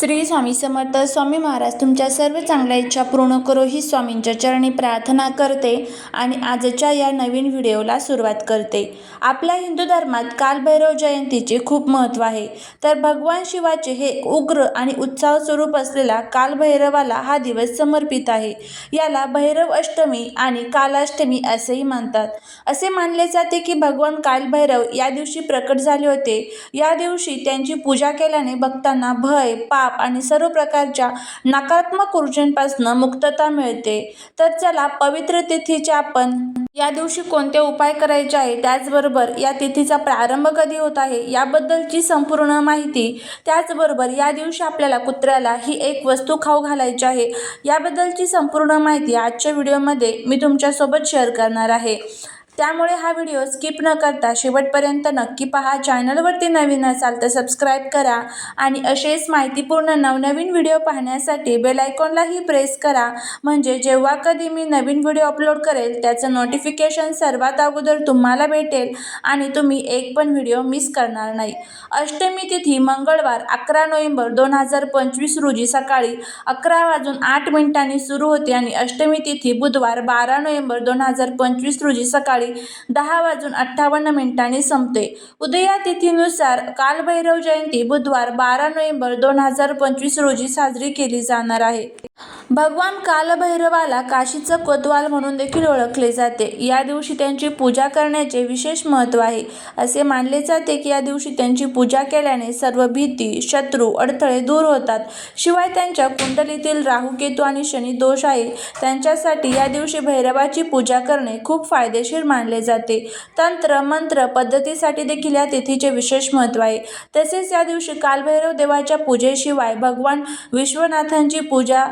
श्री स्वामी समर्थ स्वामी महाराज तुमच्या सर्व चांगल्या इच्छा पूर्ण करो ही स्वामींच्या चरणी प्रार्थना करते आणि आजच्या या नवीन व्हिडिओला सुरुवात करते. आपल्या हिंदू धर्मात कालभैरव जयंतीचे खूप महत्त्व आहे. तर भगवान शिवाचे हे उग्र आणि उत्साह स्वरूप असलेला कालभैरवाला हा दिवस समर्पित आहे. याला भैरव अष्टमी आणि कालाष्टमी असेही मानतात. असे मानले जाते की भगवान कालभैरव या दिवशी प्रकट झाले होते. या दिवशी त्यांची पूजा केल्याने भक्तांना भय पाप आणि सर्व प्रकारच्या नकारात्मक ऊर्जेपासून मुक्तता मिळते. तर चला पवित्र तिथीचे आपण या दिवशी कोणते उपाय करायचे आहे? त्याचबरोबर या तिथीचा प्रारंभ कधी होत आहे? याबद्दलची संपूर्ण माहिती त्याचबरोबर या दिवशी आपल्याला कुत्र्याला ही एक वस्तू खाऊ घालायची आहे. याबद्दलची संपूर्ण माहिती आजच्या व्हिडिओमध्ये मी तुमच्यासोबत शेअर करणार आहे. त्यामुळे हा व्हिडिओ स्किप न करता शेवटपर्यंत नक्की पहा. चॅनलवरती नवीन असाल तर सबस्क्राईब करा आणि असेच माहितीपूर्ण नवनवीन व्हिडिओ पाहण्यासाठी बेलायकॉनलाही प्रेस करा. म्हणजे जेव्हा कधी मी नवीन व्हिडिओ अपलोड करेल त्याचं नोटिफिकेशन सर्वात अगोदर तुम्हाला भेटेल आणि तुम्ही एक पण व्हिडिओ मिस करणार नाही. अष्टमी तिथी मंगळवार अकरा नोव्हेंबर दोन हजार पंचवीस रोजी सकाळी अकरा वाजून आठ मिनिटांनी सुरू होते आणि अष्टमी तिथी बुधवार बारा नोव्हेंबर दोन हजार पंचवीस रोजी सकाळी दहा वाजून अठ्ठावन्न मिनिटांनी संपते. उदया तिथीनुसार कालभैरव जयंती बुधवार बारा नोव्हेंबर दोन हजार पंचवीस रोजी साजरी केली जाणार आहे. भगवान कालभैरवाला काशीचं कोतवाल म्हणून देखील ओळखले जाते. या दिवशी त्यांची पूजा करण्याचे विशेष महत्त्व आहे. असे मानले जाते की या दिवशी त्यांची पूजा केल्याने सर्व भीती शत्रू अडथळे दूर होतात. शिवाय त्यांच्या कुंडलीतील राहू केतू आणि शनी दोष आहे. त्यांच्यासाठी या दिवशी भैरवाची पूजा करणे खूप फायदेशीर मानले जाते. तंत्र मंत्र पद्धतीसाठी देखील या तिथीचे विशेष महत्त्व आहे. तसेच या दिवशी कालभैरव देवाच्या पूजेशिवाय भगवान विश्वनाथांची पूजा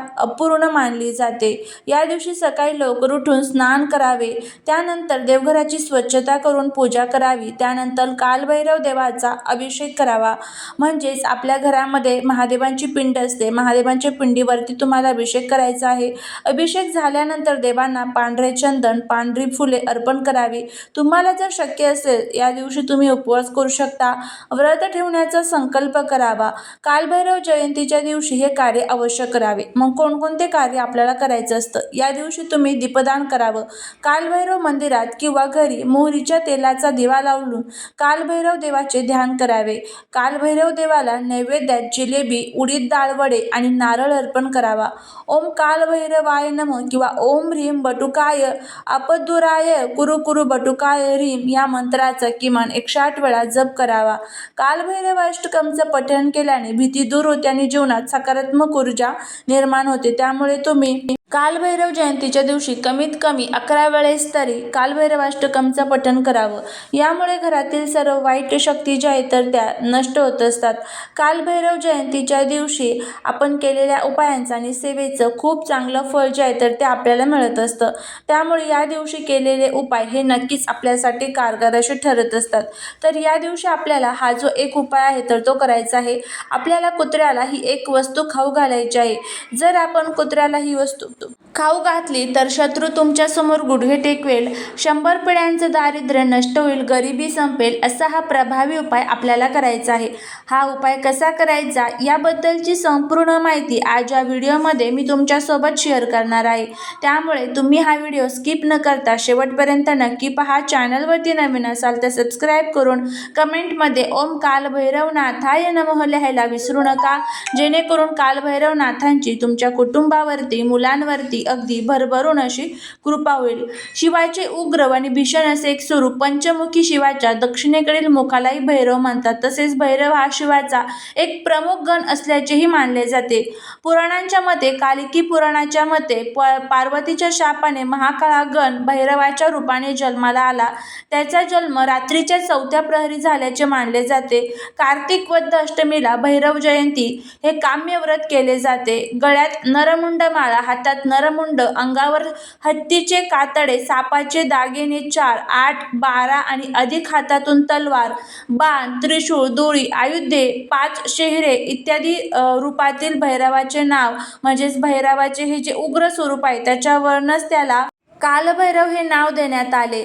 पूर्ण मानली जाते. या दिवशी सकाळी लवकर उठून स्नान करावे. त्यानंतर देवघराची स्वच्छता करून पूजा करावी. त्यानंतर कालभैरव देवाचा अभिषेक करावा. म्हणजेच आपल्या घरामध्ये महादेवांची पिंड असते. महादेवांच्या पिंडीवरती तुम्हाला अभिषेक करायचा आहे. अभिषेक झाल्यानंतर देवांना पांढरे चंदन पांढरी फुले अर्पण करावी. तुम्हाला जर शक्य असेल या दिवशी तुम्ही उपवास करू शकता. व्रत ठेवण्याचा संकल्प करावा. कालभैरव जयंतीच्या दिवशी हे कार्य अवश्य करावे. मग कोणकोण कोणते कार्य आपल्याला करायचं असतं? या दिवशी तुम्ही दीपदान करावं. कालभैरव मंदिरात किंवा घरी मोहरीच्या तेलाचा दिवा लावून कालभैरव देवाचे ध्यान करावे. कालभैरव देवाला नैवेद्यात जिलेबी उडीद दाळवडे आणि नारळ अर्पण करावा. ओम कालभैरवाय नम किंवा ओम ह्रीम बटुकाय अपदुराय कुरु कुरु बटुकाय ह्रीम या मंत्राचा किमान एकशे आठ वेळा जप करावा. कालभैरव अष्टकमचं पठण केल्याने भीती दूर होते आणि जीवनात सकारात्मक ऊर्जा निर्माण होते. त्या त्यामुळे तुम्ही कालभैरव जयंतीच्या दिवशी कमीत कमी अकरा वेळेस तरी कालभैरवाष्टकमचं पठण करावं. यामुळे घरातील सर्व वाईट शक्ती ज्या आहेत तर त्या नष्ट होत असतात. कालभैरव जयंतीच्या दिवशी आपण केलेल्या उपायांचं आणि सेवेचं खूप चांगलं फळ जे आहे तर ते आपल्याला मिळत असतं. त्यामुळे या दिवशी केलेले उपाय हे नक्कीच आपल्यासाठी कारगर असे ठरत असतात. तर या दिवशी आपल्याला हा जो एक उपाय आहे तर तो करायचा आहे. आपल्याला कुत्र्याला ही एक वस्तू खाऊ घालायची आहे. जर आपण कुत्र्याला ही वस्तू কিন্তু खाऊ घातली तर शत्रू तुमच्यासमोर गुडघे टेकवेल. शंभर पिढ्यांचं दारिद्र्य नष्ट होईल गरिबी संपेल असा हा प्रभावी उपाय आपल्याला करायचा आहे. हा उपाय कसा करायचा याबद्दलची संपूर्ण माहिती आज या व्हिडिओमध्ये मी तुमच्यासोबत शेअर करणार आहे. त्यामुळे तुम्ही हा व्हिडिओ स्किप न करता शेवटपर्यंत नक्की पहा. चॅनलवरती नवीन असाल तर सबस्क्राईब करून कमेंटमध्ये ओम कालभैरवनाथाय नमः लिहायला विसरू नका. जेणेकरून कालभैरवनाथांची तुमच्या कुटुंबावरती मुलांवरती अगदी भरभरून अशी कृपा होईल. शिवाचे उग्र आणि भीषण असे एक स्वरूप पंचमुखी शिवाच्या दक्षिणेकडील मुखालाही भैरव म्हणतात तसेच भैरव हा शिवाचा एक प्रमुख गण असल्याचेही मानले जाते. पुराणांच्या मते कालिकी पुराणाच्या मते प पार्वतीच्या शापाने महाकाळा गण भैरवाच्या रूपाने जन्माला आला. त्याचा जन्म रात्रीच्या चौथ्या प्रहरी झाल्याचे मानले जाते. कार्तिक वद्ध अष्टमीला भैरव जयंती हे काम्य व्रत केले जाते. गळ्यात नरमुंड माळा हातात मुंड अंगावर हत्तीचे कातडे सापाचे दागिने चार आठ बारा आणि अधिक हातातून तलवार बाण त्रिशूळ दोळी आयुधे पाच शेहरे इत्यादी रूपातील भैरवाचे नाव म्हणजेच भैरवाचे हे जे उग्र स्वरूप आहे त्याच्यावरूनच त्याला कालभैरव हे नाव देण्यात आले.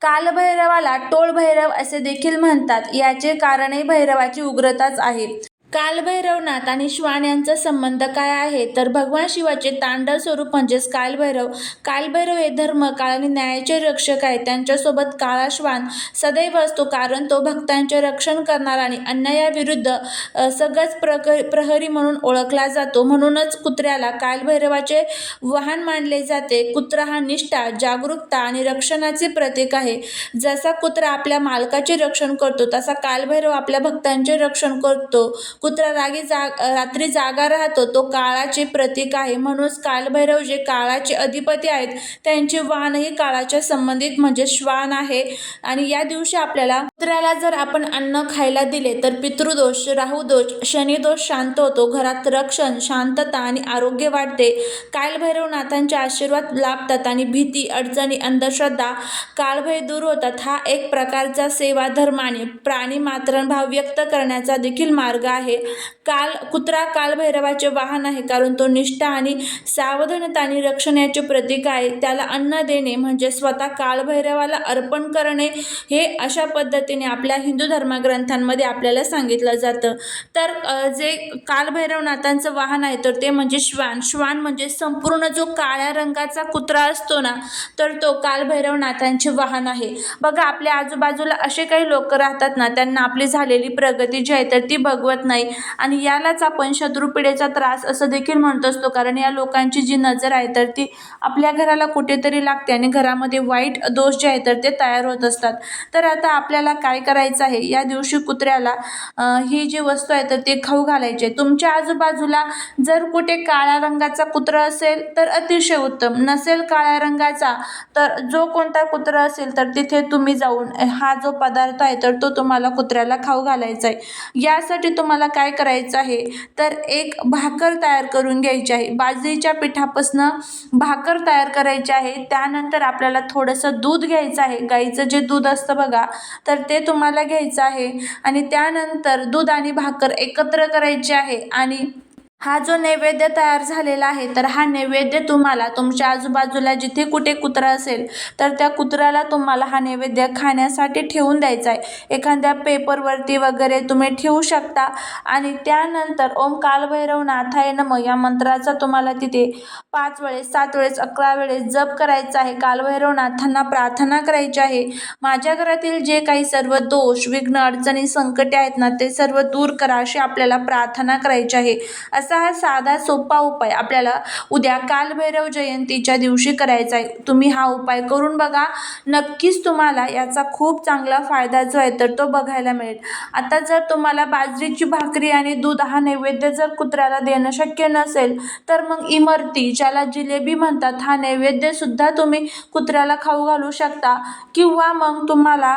कालभैरवाला टोळ भैरव असे देखील म्हणतात. याचे कारणही भैरवाची उग्रताच आहे. कालभैरवनाथ आणि श्वान यांचा संबंध काय आहे? तर भगवान शिवाचे तांडव स्वरूप म्हणजेच कालभैरव. कालभैरव हे धर्म काळ आणि न्यायाचे रक्षक आहेत. त्यांच्यासोबत काळा श्वान सदैव असतो कारण तो भक्तांचे रक्षण करणारा आणि अन्यायाविरुद्ध सगळंच प्रक प्रहरी म्हणून ओळखला जातो. म्हणूनच कुत्र्याला कालभैरवाचे वाहन मानले जाते. कुत्रा हा निष्ठा जागरूकता आणि रक्षणाचे प्रतीक आहे. जसा कुत्रा आपल्या मालकाचे रक्षण करतो तसा कालभैरव आपल्या भक्तांचे रक्षण करतो. कुत्रा रागी जाग रात्री जागा राहतो तो काळाचे प्रतीक आहे. म्हणूनच कालभैरव जे काळाचे अधिपती आहेत त्यांचे वाहनही काळाच्या संबंधित म्हणजे श्वान आहे. आणि या दिवशी आपल्याला कुत्र्याला जर आपण अन्न खायला दिले तर पितृदोष राहुदोष शनिदोष शांत होतो. घरात रक्षण शांतता आणि आरोग्य वाढते. कालभैरवनाथांचे आशीर्वाद लाभतात आणि भीती अडचणी अंधश्रद्धा कालभय दूर होतात. हा एक प्रकारचा सेवा धर्म आणि प्राणी मातृभाव व्यक्त करण्याचा देखील मार्ग आहे. काल कुत्रा कालभैरवाचे वाहन आहे कारण तो निष्ठा आणि सावधानता आणि रक्षणाचे प्रतीक आहे. त्याला अन्न देणे म्हणजे स्वतः कालभैरवाला अर्पण करणे हे अशा पद्धतीने आपल्या हिंदू धर्मग्रंथांमध्ये आपल्याला सांगितलं जातं. तर जे कालभैरवनाथांचं वाहन आहे तर ते म्हणजे श्वान. श्वान म्हणजे संपूर्ण जो काळ्या रंगाचा कुत्रा असतो ना तर तो कालभैरवनाथांचे वाहन आहे. बघा आपल्या आजूबाजूला असे काही लोक राहतात ना त्यांना आपली झालेली प्रगती जी आहे तर ती भगवत नाही. आणि यालाच आपण शत्रुपिढेचा त्रास असं देखील म्हणत असतो. कारण या लोकांची जी नजर आहे तर ती आपल्या घराला कुठेतरी लागते आणि घरामध्ये वाईट दोष जे आहे तर ते तयार होत असतात. तर आता आपल्याला काय करायचं आहे? या दिवशी कुत्र्याला ही जी वस्तू आहे तर ते खाऊ घालायचे. तुमच्या आजूबाजूला जर कुठे काळ्या रंगाचा कुत्रा असेल तर अतिशय उत्तम. नसेल काळ्या रंगाचा तर जो कोणता कुत्रा असेल तर तिथे तुम्ही जाऊन हा जो पदार्थ आहे तर तो तुम्हाला कुत्र्याला खाऊ घालायचा आहे. यासाठी तुम्हाला काय करायचं आहे? तर एक भाकर तयार करून घ्यायची आहे. बाजरीच्या पिठापासनं भाकर तयार करायची आहे. त्यानंतर आपल्याला थोडंसं दूध घ्यायचं आहे. गाईचं जे दूध असतं बघा तर ते तुम्हाला घ्यायचं आहे. आणि त्यानंतर दूध आणि भाकर एकत्र करायची आहे. आणि हा जो नैवेद्य तयार झालेला आहे तर हा नैवेद्य तुम्हाला तुमच्या आजूबाजूला जिथे कुठे कुत्रा असेल तर त्या कुत्र्याला तुम्हाला हा नैवेद्य खाण्यासाठी ठेवून द्यायचा आहे. एखाद्या पेपरवरती वगैरे तुम्ही ठेवू शकता. आणि त्यानंतर ओम कालभैरव नाथाय नम या मंत्राचा तुम्हाला तिथे पाच वेळेस सात वेळेस अकरा वेळेस जप करायचा आहे. कालभैरव नाथांना प्रार्थना करायची आहे. माझ्या घरातील जे काही सर्व दोष विघ्न अडचणी संकटे आहेत ना ते सर्व दूर करा अशी आपल्याला प्रार्थना करायची आहे. असा हा साधा सोपा उपाय आपल्याला उद्या कालभैरव जयंतीच्या दिवशी करायचा आहे. तुम्ही हा उपाय करून बघा. नक्कीच तुम्हाला याचा खूप चांगला फायदा जो आहे तर तो बघायला मिळेल. आता जर तुम्हाला बाजरीची भाकरी आणि दूध हा नैवेद्य जर कुत्र्याला देणं शक्य नसेल तर मग इमरती ज्याला जिलेबी म्हणतात हा नैवेद्यसुद्धा तुम्ही कुत्र्याला खाऊ घालू शकता. किंवा मग तुम्हाला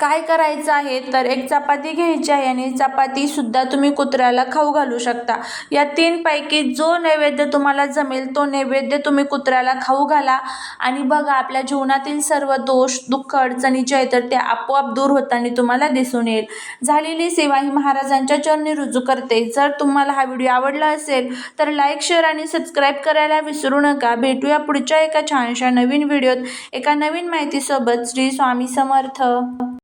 काय करायचं आहे? तर एक चपाती घ्यायची आहे आणि चपातीसुद्धा तुम्ही कुत्र्याला खाऊ घालू शकता. या तीनपैकी जो नैवेद्य तुम्हाला जमेल तो नैवेद्य तुम्ही कुत्र्याला खाऊ घाला. आणि बघा आपल्या जीवनातील सर्व दोष दुःख अडचणी जे आहे तर ते आपोआप दूर होताना तुम्हाला दिसून येईल. झालेली सेवा ही महाराजांच्या चरणी रुजू करते. जर तुम्हाला हा व्हिडिओ आवडला असेल तर लाईक शेअर आणि सबस्क्राईब करायला विसरू नका. भेटूया पुढच्या एका छानशा नवीन व्हिडिओत. एका नवीन माहितीसोबत श्री स्वामी समर्थ.